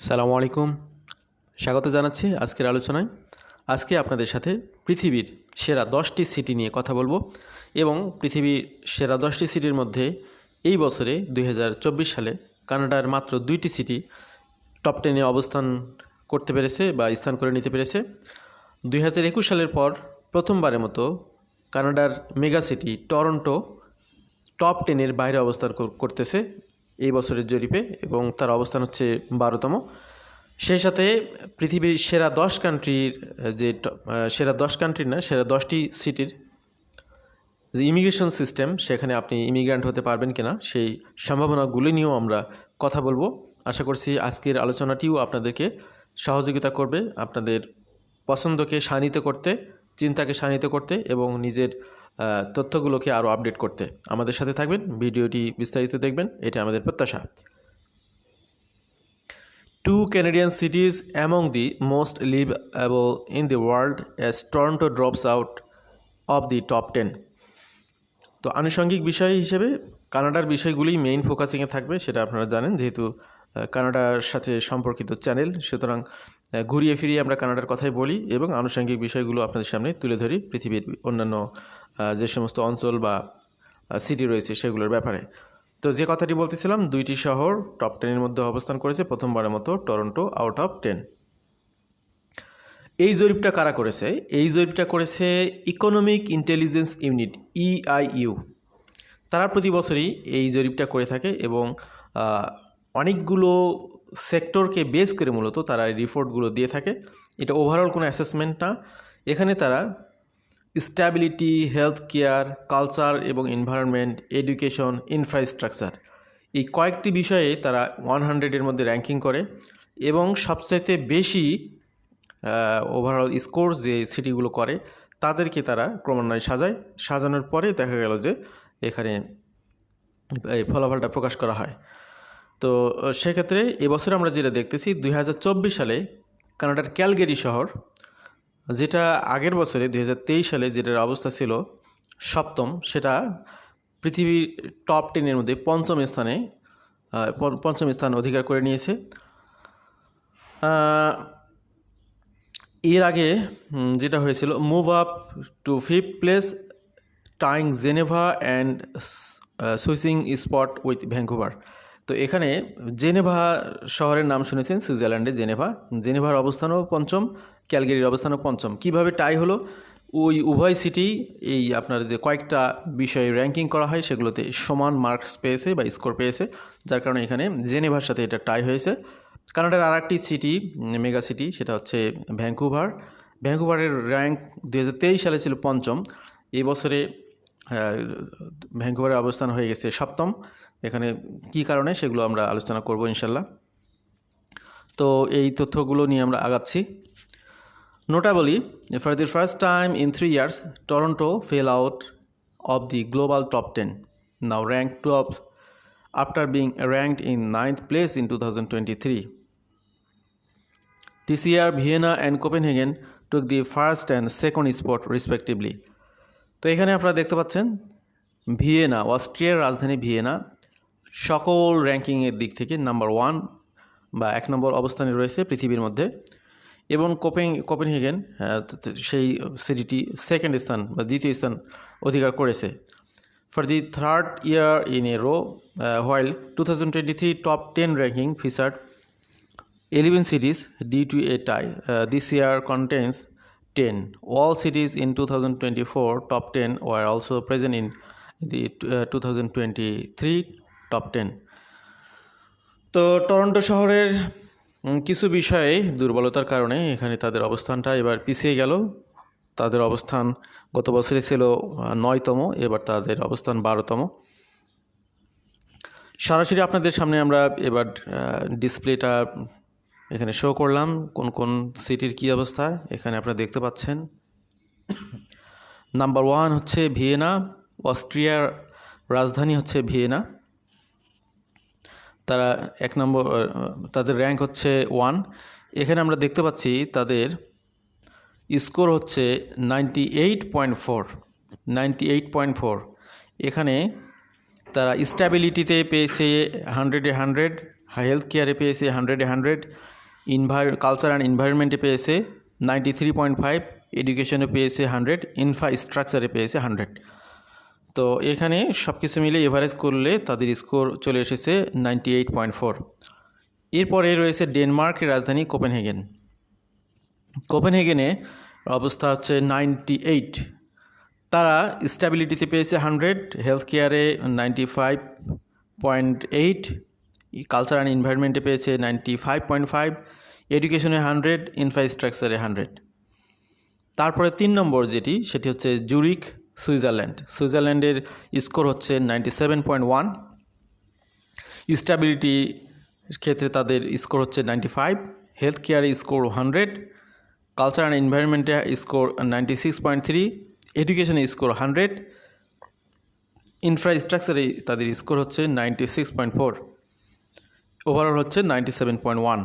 সালামু আলাইকুম। স্বাগত জানাচ্ছি আজকের আলোচনায়। আজকে আপনাদের সাথে পৃথিবীর সেরা দশটি সিটি নিয়ে কথা বলব এবং পৃথিবীর সেরা দশটি সিটির মধ্যে এই বছরে দুই হাজার চব্বিশ সালে কানাডার মাত্র দুইটি সিটি টপ টেনে অবস্থান করতে পেরেছে বা স্থান করে নিতে পেরেছে। দুই হাজার একুশ সালের পর প্রথমবারের মতো কানাডার মেগা সিটি টরন্টো টপ টেনের বাইরে অবস্থান করতেছে এই বছরের জরিপে এবং তার অবস্থান হচ্ছে বারোতম। সেই সাথে পৃথিবীর সেরা দশ কান্ট্রির যে সেরা দশ কান্ট্রির না, সেরা দশটি সিটির যে ইমিগ্রেশন সিস্টেম সেখানে আপনি ইমিগ্রান্ট হতে পারবেন কিনা, সেই সম্ভাবনাগুলি নিয়েও আমরা কথা বলব। আশা করছি আজকের আলোচনাটিও আপনাদেরকে সহযোগিতা করবে, আপনাদের পছন্দকে শানিত করতে, চিন্তাকে শানিত করতে এবং নিজের তথ্যগুলোকে আরও আপডেট করতে আমাদের সাথে থাকবেন। ভিডিওটি বিস্তারিত দেখবেন। এটা আমাদের প্রত্যাশা। Two Canadian cities among the most livable in the world as Toronto drops out of the top 10. তো আনুষঙ্গিক বিষয় হিসেবে কানাডার বিষয়গুলি মেইন ফোকাসিংয়ে থাকবে, সেটা আপনারা জানেন যেহেতু কানাডার সাথে সম্পর্কিত চ্যানেল সুতরাং ঘুরিয়ে ফিরিয়ে আমরা কানাডার কথাই বলি এবং আনুষঙ্গিক বিষয়গুলো আপনাদের সামনে তুলে ধরি পৃথিবীর অন্যান্য যে সমস্ত অঞ্চল বা সিটি রয়েছে সেগুলোর ব্যাপারে। তো যে কথাটি বলতেছিলাম, দুইটি শহর টপ টেনের মধ্যে অবস্থান করেছে, প্রথমবারের মতো টরন্টো আউট অফ টেন এই জরিপটা কারা করেছে? এই জরিপটা করেছে ইকোনমিক ইন্টেলিজেন্স ইউনিট ইআইইউ তারা প্রতি বছরই এই জরিপটা করে থাকে এবং অনেকগুলো সেক্টরকে বেস করে মূলত তারা এই রিপোর্টগুলো দিয়ে থাকে। এটা ওভারঅল কোনো অ্যাসেসমেন্ট না। এখানে তারা স্ট্যাবিলিটি, হেলথ কেয়ার, কালচার এবং এনভায়রনমেন্ট, এডুকেশন, ইনফ্রাস্ট্রাকচার। এই কয়েকটি বিষয়ে তারা ওয়ান হান্ড্রেডের মধ্যে র্যাঙ্কিং করে এবং সবচাইতে বেশি ওভারঅল স্কোর যে সিটিগুলো করে, তাদেরকে তারা ক্রমান্বয়ে সাজায়। সাজানোর পরে দেখা গেল যে এখানে এই ফলাফলটা প্রকাশ করা হয়। তো সেক্ষেত্রে এবছর আমরা যেটা দেখতেছি, দুই হাজার চব্বিশ সালে কানাডার ক্যালগেরি শহর যেটা আগের বছরে দু হাজার তেইশ সালে যেটার অবস্থা ছিল, সপ্তম, সেটা পৃথিবীর টপ টেনের মধ্যে পঞ্চম স্থানে পঞ্চম স্থান অধিকার করে নিয়েছে। এর আগে যেটা হয়েছিল move up to fifth place tying Geneva and switching spot with Vancouver তো এখানে জেনেভা শহরের নাম শুনেছেন সুইজারল্যান্ডে জেনেভা জেনেভার অবস্থানও পঞ্চম ক্যালগেরির অবস্থানও পঞ্চম। কীভাবে টাই হলো? ওই উভয় সিটি এই আপনার যে কয়েকটা বিষয়ে র্যাঙ্কিং করা হয়, সেগুলোতে সমান মার্কস পেয়েছে বা স্কোর পেয়েছে, যার কারণে এখানে জেনেভার সাথে এটা টাই হয়েছে। কানাডার আর একটি সিটি মেগা সিটি সেটা হচ্ছে ভ্যাঙ্কুভার ভ্যাঙ্কুভারের র্যাঙ্ক দু হাজার তেইশ সালে ছিল পঞ্চম। এই বছরে ভ্যাঙ্কুভারের অবস্থান হয়ে গেছে সপ্তম। এখানে কি কারণে সেগুলো আমরা আলোচনা করব ইনশাল্লাহ। তো এই তথ্যগুলো নিয়ে আমরা আগাচ্ছি। Notably for the first time in three years Toronto fell out of the global top 10, now ranked 12th after being ranked in ninth place in 2023. This year, Vienna and Copenhagen took the first and second spot respectively. তো এখানে আপনারা দেখতে পাচ্ছেন Vienna অস্ট্রিয়ার রাজধানী Vienna সকল র্যাঙ্কিংয়ের দিক থেকে নাম্বার ওয়ান বা এক নম্বর অবস্থানে রয়েছে পৃথিবীর মধ্যে এবং কোপেন কোপেনহেগেন ত- সেই সিটিটি সেকেন্ড স্থান বা দ্বিতীয় স্থান অধিকার করেছে for the third year in a row while two thousand twenty three top ten ranking featured 11 cities due to a tie. Uh, this year contains 10. All cities in 2024 top 10 were also present in the uh, 2023 top 10. তো Toronto শহরের কিছু বিষয়ে দুর্বলতার কারণে এখানে তাদের অবস্থানটা এবার পিছিয়ে গেল। তাদের অবস্থান গত বছরে ছিল নয়তম, এবার তাদের অবস্থান বারোতম। সরাসরি আপনাদের সামনে আমরা এবার ডিসপ্লেটা এখানে শো করলাম, কোন কোন সিটির কী অবস্থা, এখানে আপনারা দেখতে পাচ্ছেন। নাম্বার ওয়ান হচ্ছে ভিয়েনা, অস্ট্রিয়ার রাজধানী হচ্ছে ভিয়েনা। তারা এক নম্বর তাদের র্যাঙ্ক হচ্ছে ওয়ান এখানে আমরা দেখতে পাচ্ছি তাদের স্কোর হচ্ছে ninety eight point four ninety eight point four এখানে তারা স্ট্যাবিলিটিতে পেয়েছে হান্ড্রেডে হান্ড্রেড হেলথ কেয়ারে পেয়েছে হান্ড্রেডে হান্ড্রেড ইনভার কালচার অ্যান্ড এনভায়রনমেন্টে পেয়েছে নাইনটি থ্রি পয়েন্ট ফাইভ এডুকেশনে পেয়েছে হান্ড্রেড ইনফ্রাস্ট্রাকচারে পেয়েছে হান্ড্রেড তো এখানে সব কিছু মিলে এভারেজ করলে তাদের স্কোর চলে এসেছে নাইনটি এইট পয়েন্ট ফোর এরপরে রয়েছে ডেনমার্কের রাজধানী কোপেনহেগেন। কোপেনহেগেনে অবস্থা হচ্ছে নাইনটি এইট তারা স্ট্যাবিলিটিতে পেয়েছে হান্ড্রেড হেলথ কেয়ারে ninety five point eight culture and এনভায়রনমেন্টে পেয়েছে নাইনটি ফাইভ পয়েন্ট ফাইভ এডুকেশনে হান্ড্রেড ইনফ্রাস্ট্রাকচারে হান্ড্রেড তারপরে তিন নম্বর যেটি, সেটি হচ্ছে জুরিক সুইজারল্যান্ড। সুইজারল্যান্ডের স্কোর হচ্ছে ninety seven point one. Stability ক্ষেত্রে তাদের স্কোর হচ্ছে নাইনটি ফাইভ। হেলথ কেয়ারে score hundred. Culture and এনভায়রনমেন্টে score ninety six point three. এডুকেশনে score hundred. ইনফ্রাস্ট্রাকচারে তাদের স্কোর হচ্ছে ninety six point four. Overall হচ্ছে নাইনটি সেভেন পয়েন্ট ওয়ান।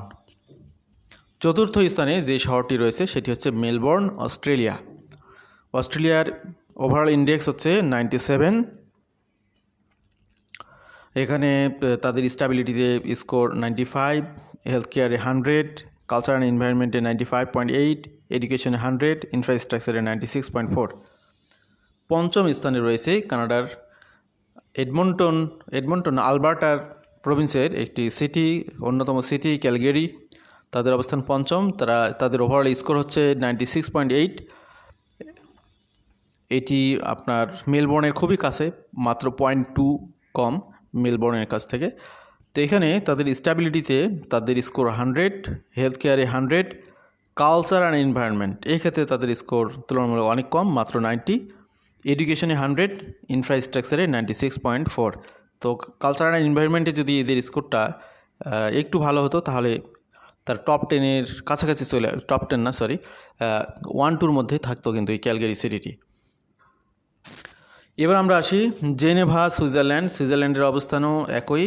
চতুর্থ স্থানে যে শহরটি রয়েছে সেটি হচ্ছে মেলবোর্ন, অস্ট্রেলিয়া। অস্ট্রেলিয়ার ওভারঅল ইন্ডেক্স হচ্ছে নাইনটি সেভেন এখানে তাদের স্ট্যাবিলিটিতে স্কোর নাইনটি ফাইভ হেলথ কেয়ারে হান্ড্রেড কালচার অ্যান্ড এনভায়রনমেন্টে নাইনটি ফাইভ পয়েন্ট এইট এডুকেশনে হান্ড্রেড ইনফ্রাস্ট্রাকচারে নাইনটি সিক্স পয়েন্ট ফোর পঞ্চম স্থানে রয়েছে কানাডার এডমন্টন এডমন্টন, আলবার্টার প্রভিন্সের একটি সিটি অন্যতম সিটি ক্যালগেরি। তাদের অবস্থান পঞ্চম। তারা, তাদের ওভারঅল স্কোর হচ্ছে নাইনটি সিক্স পয়েন্ট এইট এটি আপনার মেলবোর্নের খুবই কাছে, মাত্র পয়েন্ট টু কম মেলবোর্নের কাছ থেকে। তো এখানে তাদের স্ট্যাবিলিটিতে তাদের স্কোর হান্ড্রেড হেলথ কেয়ারে হান্ড্রেড কালচার অ্যান্ড এনভায়রনমেন্ট এই ক্ষেত্রে তাদের স্কোর তুলনামূলক অনেক কম, মাত্র নাইনটি এডুকেশনে হান্ড্রেড ইনফ্রাস্ট্রাকচারে নাইনটি সিক্স পয়েন্ট ফোর তো কালচার অ্যান্ড এনভায়রনমেন্টে যদি এদের স্কোরটা একটু ভালো হতো, তাহলে তার টপ টেনের কাছাকাছি চলে টপ টেন না সরি ওয়ান টুর মধ্যে থাকতো কিন্তু এই ক্যালগেরি সিটিটি এবার আমরা আসি জেনেভা, সুইজারল্যান্ড। সুইজারল্যান্ডের অবস্থানও একই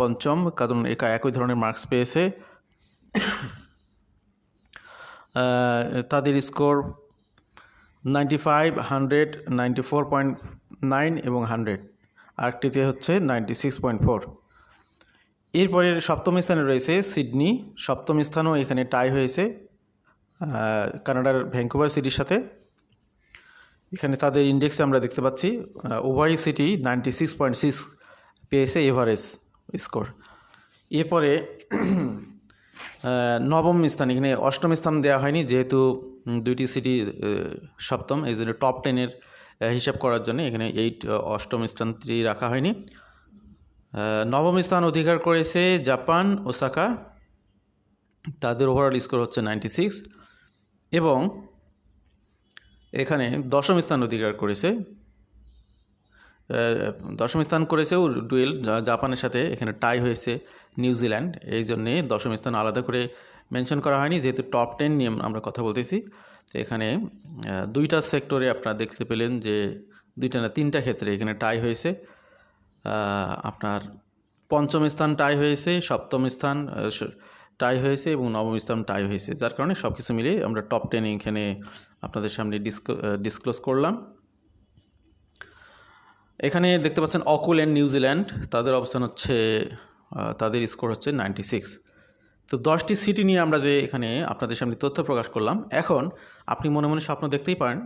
পঞ্চম, কারণ একা একই ধরনের মার্কস পেয়েছে। তাদের score ninety five hundred ninety four point nine এবং হান্ড্রেড আরেকটিতে হচ্ছে নাইনটি সিক্স পয়েন্ট ফোর এরপরে সপ্তম স্থানে রয়েছে সিডনি। সপ্তম স্থানও এখানে টাই হয়েছে কানাডার ভ্যাঙ্কুভার সিটির সাথে। এখানে তাদের ইন্ডেক্সে আমরা দেখতে পাচ্ছি উভয় city ninety six point six পেয়েছে এভারেজ স্কোর এরপরে নবম স্থান, এখানে অষ্টম স্থান দেওয়া হয়নি, যেহেতু দুইটি সিটি সপ্তম, এই জন্য টপ টেনের হিসাব করার জন্য এখানে এইট অষ্টম স্থানটি রাখা হয়নি। নবম স্থান অধিকার করেছে জাপান, ওসাকা। তাদের ওভারঅল স্কোর হচ্ছে নাইনটি সিক্স এবং এখানে দশম স্থান অধিকার করেছে। দশম স্থান করেছেও ডুয়েল জাপানের সাথে এখানে টাই হয়েছে নিউজিল্যান্ড এই জন্যে দশম স্থান আলাদা করে মেনশন করা হয়নি। যেহেতু টপ টেন নিয়ে আমরা কথা বলতেছি, তো এখানে দুইটা সেক্টরে আপনারা দেখতে পেলেন যে দুইটা না তিনটা ক্ষেত্রে এখানে টাই হয়েছে। আপনার পঞ্চম স্থান টাই হয়েছে, সপ্তম স্থান টাই হয়েছে এবং নবম স্থান টাই হয়েছে। যার কারণে সব কিছু মিলে আমরা টপ টেন এখানে আপনাদের সামনে ডিসক্লোজ করলাম। এখানে দেখতে পাচ্ছেন অকুল অ্যান্ড নিউজিল্যান্ড তাদের অবস্থান হচ্ছে তাদের স্কোর হচ্ছে নাইনটি সিক্স তো দশটি সিটি নিয়ে আমরা যে এখানে আপনাদের সামনে তথ্য প্রকাশ করলাম, এখন আপনি মনে মনে স্বপ্ন দেখতেই পারেন,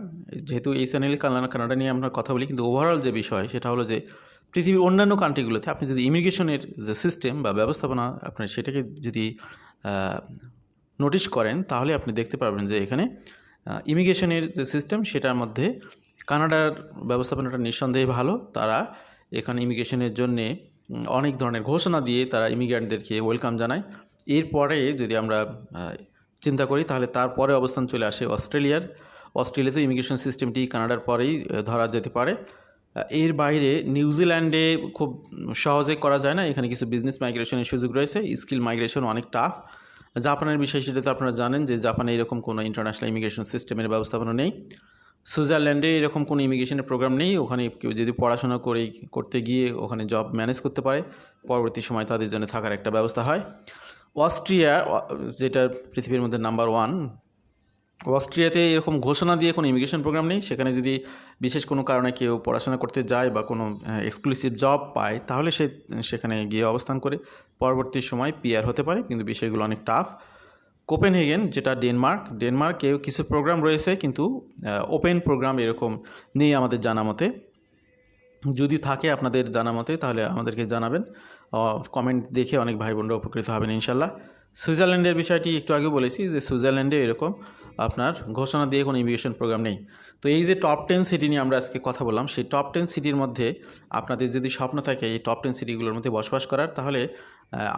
যেহেতু এই চ্যানেলে কানাডা কানাডা নিয়ে আমরা কথা বলি, কিন্তু ওভারঅল যে বিষয়, সেটা হলো যে পৃথিবীর অন্যান্য কান্ট্রিগুলোতে আপনি যদি ইমিগ্রেশনের যে সিস্টেম বা ব্যবস্থাপনা আপনার সেটাকে যদি নোটিশ করেন, তাহলে আপনি দেখতে পারবেন যে এখানে ইমিগ্রেশনের যে সিস্টেম সেটার মধ্যে কানাডার ব্যবস্থাপনাটা নিঃসন্দেহে ভালো। তারা এখানে ইমিগ্রেশনের জন্যে অনেক ধরনের ঘোষণা দিয়ে তারা ইমিগ্রেন্টদেরকে ওয়েলকাম জানায়। এরপরে যদি আমরা চিন্তা করি, তাহলে তারপরে অবস্থান চলে আসে অস্ট্রেলিয়ার। অস্ট্রেলিয়াতে ইমিগ্রেশন সিস্টেমটি কানাডার পরেই ধরা যেতে পারে। এর বাইরে নিউজিল্যান্ডে খুব সহজে করা যায় না। এখানে কিছু বিজনেস মাইগ্রেশনের সুযোগ রয়েছে। স্কিল মাইগ্রেশন অনেক টাফ জাপানের বিষয় সেটা তো আপনারা জানেন যে জাপানে এরকম কোনো ইন্টারন্যাশনাল ইমিগ্রেশন সিস্টেমের ব্যবস্থাপনা নেই। সুইজারল্যান্ডে এরকম কোনো ইমিগ্রেশনের প্রোগ্রাম নেই। ওখানে কেউ যদি পড়াশোনা করে করতে গিয়ে ওখানে জব ম্যানেজ করতে পারে, পরবর্তী সময় তাদের জন্য থাকার একটা ব্যবস্থা হয়। অস্ট্রিয়া, যেটা পৃথিবীর মধ্যে নাম্বার ওয়ান অস্ট্রিয়াতে এরকম ঘোষণা দিয়ে কোনো ইমিগ্রেশন প্রোগ্রাম নেই। সেখানে যদি বিশেষ কোনো কারণে কেউ পড়াশোনা করতে যায় বা কোনো এক্সক্লুসিভ জব পায়, তাহলে সে, সেখানে গিয়ে অবস্থান করে। পরবর্তী সময় পিয়ার হতে পারে, কিন্তু বিষয়গুলো অনেক টাফ কোপেনহেগেন, যেটা ডেনমার্ক, ডেনমার্কেও কিছু প্রোগ্রাম রয়েছে, কিন্তু ওপেন প্রোগ্রাম এরকম নেই আমাদের জানা মতে। যদি থাকে আপনাদের জানা মতে, তাহলে আমাদেরকে জানাবেন। কমেন্ট দেখে অনেক ভাই বোনরা উপকৃত হবেন ইনশাল্লাহ। সুইজারল্যান্ডের বিষয়টি একটু আগে বলেছি যে সুইজারল্যান্ডে এরকম আপনার ঘোষণা দিয়ে কোনো ইমিগ্রেশন প্রোগ্রাম নেই। তো এই যে টপ টেন সিটি নিয়ে আমরা আজকে কথা বললাম, সেই টপ টেন সিটির মধ্যে আপনাদের যদি স্বপ্ন থাকে এই টপ টেন সিটিগুলোর মধ্যে বসবাস করার, তাহলে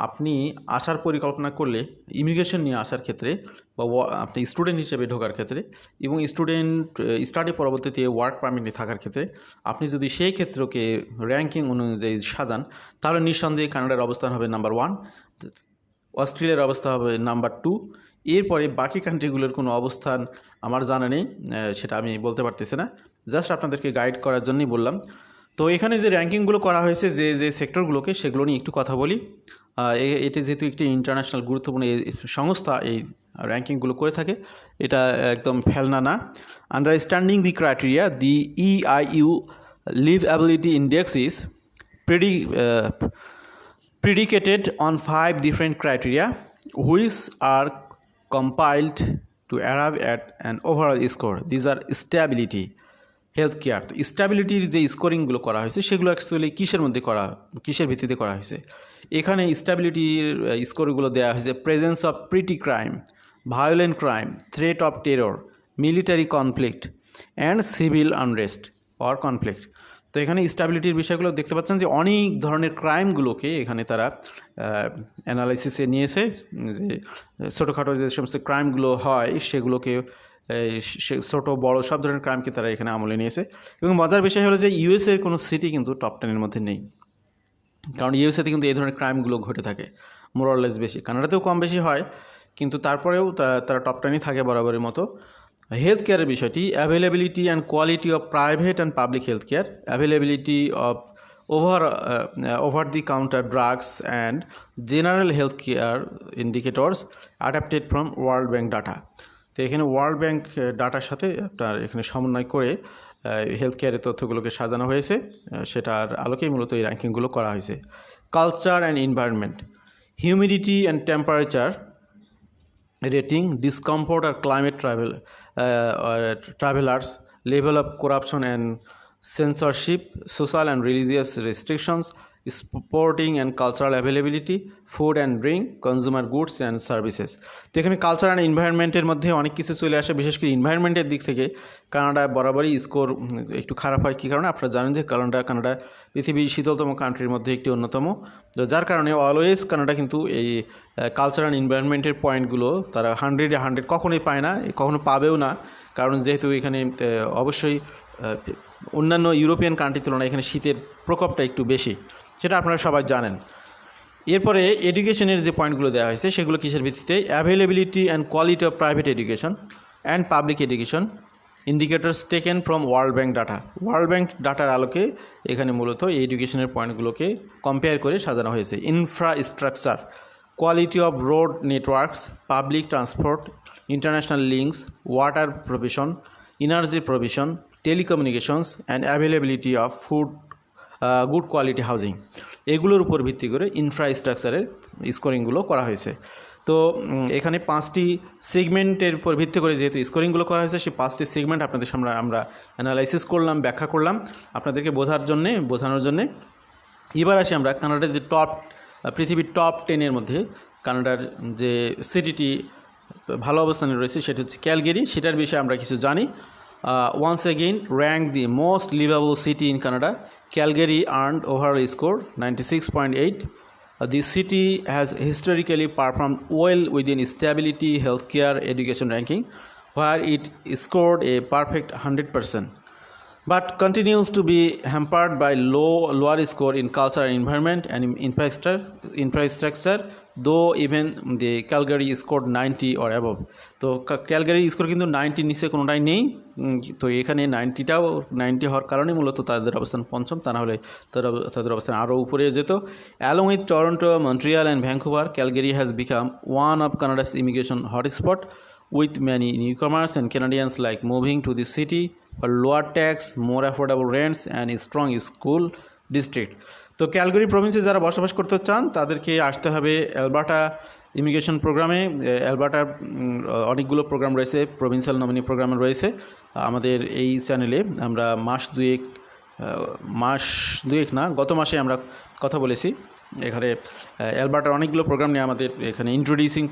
আপনি আসার পরিকল্পনা করলে ইমিগ্রেশন নিয়ে আসার ক্ষেত্রে বা আপনি স্টুডেন্ট হিসেবে ঢোকার ক্ষেত্রে এবং স্টুডেন্ট স্টাডি পরবর্তীতে ওয়ার্ক পারমিটে থাকার ক্ষেত্রে আপনি যদি সেই ক্ষেত্রকে র্যাঙ্কিং অনুযায়ী সাজান, তাহলে নিঃসন্দেহে কানাডার অবস্থান হবে নাম্বার ওয়ান অস্ট্রেলিয়ার অবস্থা হবে নাম্বার টু এরপরে বাকি কান্ট্রিগুলোর কোনো অবস্থান আমার জানা নেই সেটা আমি বলতে পারতেছি না। জাস্ট আপনাদেরকে গাইড করার জন্যই বললাম। তো এখানে যে র্যাঙ্কিংগুলো করা হয়েছে, যে যে সেক্টরগুলোকে সেগুলো নিয়ে একটু কথা বলি। এটি যেহেতু একটি ইন্টারন্যাশনাল গুরুত্বপূর্ণ সংস্থা, এই র্যাঙ্কিংগুলো করে থাকে, এটা একদম ফেলনা না। Understanding the criteria the EIU liveability index is pretty predicated on five different criteria, which are compiled to arrive at an overall score. These are stability health care তো স্ট্যাবিলিটির যে স্কোরিংগুলো করা হয়েছে, সেগুলো অ্যাকচুয়ালি কিসের মধ্যে করা, কিসের ভিত্তিতে করা হয়েছে? এখানে স্ট্যাবিলিটির স্কোরগুলো দেওয়া হয়েছে presence of petty crime violent crime threat of terror military conflict and civil unrest or conflict তো এখানে স্ট্যাবিলিটির বিষয়গুলো দেখতে পাচ্ছেন যে অনেক ধরনের ক্রাইমগুলোকে এখানে তারা অ্যানালাইসিসে নিয়েছে যে ছোটোখাটো যে সমস্ত ক্রাইমগুলো হয়, সেগুলোকে সে ছোটো, বড় সব ধরনের ক্রাইমকে তারা এখানে আমলে নিয়েছে এবং মজার বিষয় হলো যে ইউএসএর কোনো সিটি কিন্তু টপ টেনের মধ্যে নেই। কারণ ইউএসএতে কিন্তু এই ধরনের ক্রাইমগুলো ঘটে থাকে মোরলেস বেশি। কানাডাতেও কম বেশি হয়, কিন্তু তারপরেও তারা টপ টেনই থাকে বরাবরের মতো। হেলথ কেয়ারের বিষয়টি availability and quality of private and public health care availability of over over the counter drugs and general health care indicators adapted from World Bank data তো এখানে ওয়ার্ল্ড ব্যাঙ্ক ডাটার সাথে আপনার এখানে সমন্বয় করে হেলথ কেয়ারের তথ্যগুলোকে সাজানো হয়েছে সেটার আলোকেই মূলত এই র্যাঙ্কিংগুলো করা হয়েছে। Culture and environment humidity and temperature rating discomfort R climate uh, uh, Uh, uh, travelers level of corruption and censorship social and religious restrictions sporting and cultural availability food and drink consumer goods and services তো এখানে culture and এনভায়রনমেন্টের মধ্যে অনেক কিছু চলে আসে, বিশেষ করে এনভায়রনমেন্টের দিক থেকে। কানাডা বরাবরই স্কোর একটু খারাপ হয় কী কারণে? আপনারা জানেন যে কানাডা কানাডা পৃথিবীর শীতলতম কান্ট্রির মধ্যে একটি অন্যতম। তো যার কারণে অলওয়েজ কানাডা কিন্তু এই কালচার অ্যান্ড এনভায়রনমেন্টের পয়েন্টগুলো তারা হান্ড্রেডে হান্ড্রেড কখনোই পায় না, কখনো পাবেও না। কারণ যেহেতু এখানে অবশ্যই অন্যান্য ইউরোপিয়ান কান্ট্রির তুলনায় এখানে শীতের প্রকোপটা একটু বেশি। সেটা আপনারা সবাই জানেন। এরপরে এডুকেশনের যে পয়েন্টগুলো দেওয়া হয়েছে, সেগুলো কিসের ভিত্তিতে? Availability and quality of private education and public education indicators taken from World Bank data World Bank ডাটার আলোকে এখানে মূলত এই এডুকেশনের পয়েন্টগুলোকে কম্পেয়ার করে সাজানো হয়েছে। Infrastructure quality of road networks public transport international links water provision energy provision telecommunications and availability of food good quality housing এগুলোর উপর ভিত্তি করে ইনফ্রাস্ট্রাকচারের স্কোরিংগুলো করা হয়েছে। তো এখানে পাঁচটি সেগমেন্টের উপর ভিত্তি করে যেহেতু স্কোরিংগুলো করা হয়েছে, সেই পাঁচটি সেগমেন্ট আপনাদের সামনে আমরা অ্যানালাইসিস করলাম, ব্যাখ্যা করলাম। আপনাদেরকে বোঝার জন্যে, বোঝানোর জন্যে এবার আসি আমরা কানাডার যে টপ পৃথিবীর টপ টেনের মধ্যে। কানাডার যে সিটিটি ভালো অবস্থানে রয়েছে, সেটি হচ্ছে ক্যালগেরি। সেটার বিষয়ে আমরা কিছু জানি। Once again rank the most liveable city in Canada Calgary earned overall score 96.8. Uh, the city has historically performed well within stability, healthcare, education ranking, where it scored a perfect 100%, but continues to be hampered by low lower score in culture and environment and infrastructure, infrastructure though even the Calgary score ninety or above তো Calgary score কিন্তু নাইনটির নিচে কোনোটাই নেই। তো এখানে নাইনটিটাও ninety হওয়ার কারণে মূলত তাদের অবস্থান পঞ্চম। তা নাহলে তারা তাদের অবস্থান আরও উপরে যেত। Along with Toronto Montreal and Vancouver Calgary has become one of Canada's immigration hotspot with many newcomers and Canadians like moving to the city. Tax, more affordable rents, and a strong school district. তো Calgary প্রভিন্সে যারা বসবাস করতে চান তাদেরকে আসতে হবে Alberta immigration প্রোগ্রামে অ্যালবার্টার অনেকগুলো প্রোগ্রাম রয়েছে প্রভিন্সিয়াল নমিনি প্রোগ্রাম রয়েছে। আমাদের এই চ্যানেলে আমরা মাস দুয়েক মাস দুয়েক না গত মাসে আমরা কথা বলেছি। এখানে অ্যালবার্টার অনেকগুলো প্রোগ্রাম নিয়ে আমাদের এখানে ইন্ট্রোডিউসিং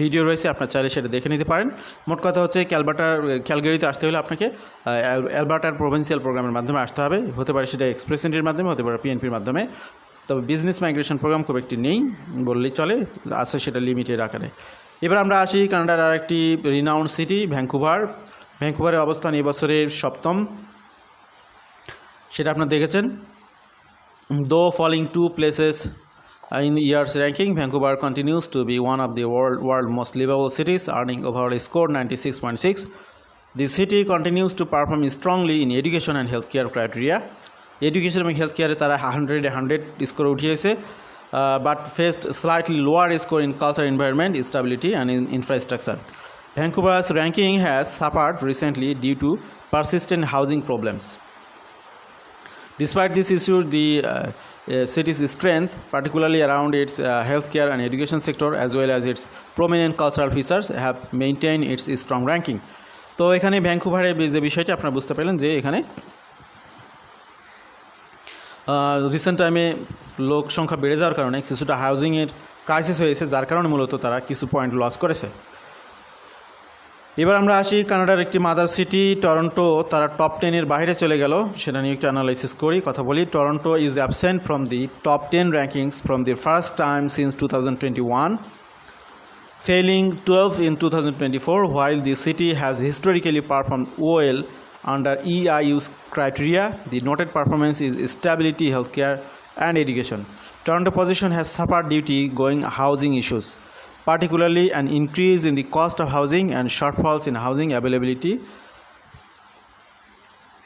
ভিডিও রয়েছে, আপনার চাইলে সেটা দেখে নিতে পারেন। মোট কথা হচ্ছে, ক্যালবাটার, ক্যালগেরিতে আসতে হলে আপনাকে অ্যালবার্টার প্রভিন্সিয়াল প্রোগ্রামের মাধ্যমে আসতে হবে। হতে পারে সেটা এক্সপ্রেস এন্ট্রির মাধ্যমে, হতে পারে পিএনপির মাধ্যমে। তবে বিজনেস মাইগ্রেশন প্রোগ্রাম খুব একটি নেই বললেই চলে, আছে সেটা লিমিটেড আকারে। এবার আমরা আসি কানাডার আরেকটি রিনাউন্ড সিটি ভ্যাঙ্কুভার। ভ্যাঙ্কুভারের অবস্থান এবছরের সপ্তম। সেটা আপনারা দেখেছেন। Though falling two places in year's ranking, Vancouver continues to be one of the world, world most livable cities, earning overall score 96.6. The city continues to perform strongly in education and healthcare criteria. এবং health কেয়ারে তারা হান্ড্রেডে hundred score উঠিয়েছে but faced slightly lower score in culture environment stability and in infrastructure Vancouver's ranking has suffered recently due to persistent housing problems Despite this issue, the uh, uh, city's strength, particularly around its uh, healthcare and education sector, as well as its prominent cultural features, have maintained its strong ranking. তো এখানে ভ্যাঙ্কুভারে যে বিষয়টি আপনারা বুঝতে পারলেন যে এখানে recent টাইমে লোক সংখ্যা বেড়ে যাওয়ার কারণে কিছুটা হাউজিংয়ের ক্রাইসিস হয়েছে যার কারণে মূলত তারা কিছু পয়েন্ট লস করেছে এবার আমরা আসি কানাডার একটি মাদার সিটি, টরন্টো, তারা টপ টেনের বাইরে চলে গেল। সেটা নিয়ে একটু অ্যানালাইসিস করি, কথা বলি। Toronto is absent from the top ten rankings from the first time since two thousand falling twelve in two thousand while the city has historically perform well under E I U's criteria the noted performance is stability health care and education Toronto position has suffer due to going housing issues particularly an increase in the cost of housing and shortfalls in housing availability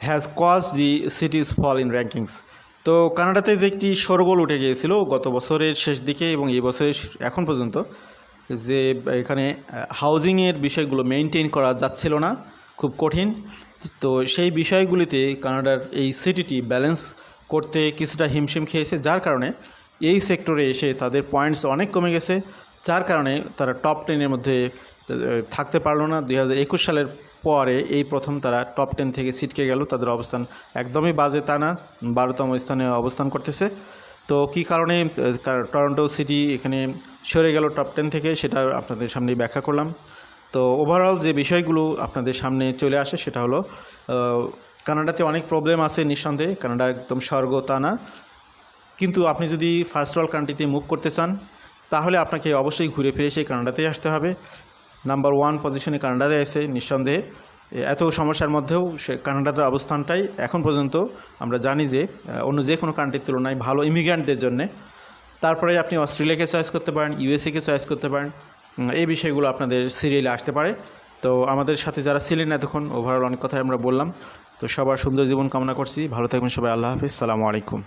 has cause the city's fall in rankings তো কানাডাতে যে একটি সরগোল উঠে গিয়েছিল গত বছরের শেষ দিকে এবং এই বছরের এখন পর্যন্ত, যে এখানে হাউজিংয়ের বিষয়গুলো মেনটেন করা যাচ্ছিল না, খুব কঠিন। তো সেই বিষয়গুলিতে কানাডার এই সিটিটি ব্যালেন্স করতে কিছুটা হিমশিম খেয়েছে, যার কারণে এই সেক্টরে এসে তাদের পয়েন্টস অনেক কমে গেছে। যার কারণে তারা টপ টেনের মধ্যে থাকতে পারল না। দুই হাজার একুশ সালের পরে এই প্রথম তারা টপ টেন থেকে ছিটকে গেল। তাদের অবস্থান একদমই বাজে তা না। বারোতম স্থানে অবস্থান করতেছে। তো কী কারণে টরন্টো সিটি এখানে সরে গেল টপ টেন থেকে, সেটা আপনাদের সামনে ব্যাখ্যা করলাম। তো ওভারঅল যে বিষয়গুলো আপনাদের সামনে চলে আসে, সেটা হলো কানাডাতে অনেক প্রবলেম আছে নিঃসন্দেহে। কানাডা একদম স্বর্গ তা না। কিন্তু আপনি যদি ফার্স্ট ওয়ার্ল্ড কান্ট্রিতে মুভ করতে চান তাহলে আপনাকে অবশ্যই ঘুরে ফিরে সেই কানাডাতেই আসতে হবে। নাম্বার ওয়ান পজিশনে কানাডাতে এসে নিঃসন্দেহে এত সমস্যার মধ্যেও সে কানাডার অবস্থানটাই এখন পর্যন্ত আমরা জানি যে অন্য যে কোনো কান্ট্রির তুলনায় ভালো ইমিগ্রান্টদের জন্যে। তারপরে আপনি অস্ট্রেলিয়াকে চয়েস করতে পারেন ইউএসএকে চয়েস করতে পারেন এই বিষয়গুলো আপনাদের সিরিয়ালে আসতে পারে। তো আমাদের সাথে যারা ছিলেন এতক্ষণ ওভারঅল অনেক কথাই আমরা বললাম। তো সবার সুন্দর জীবন কামনা করছি। ভালো থাকবেন সবাই, আল্লাহ হাফিজ। সালামু আলাইকুম।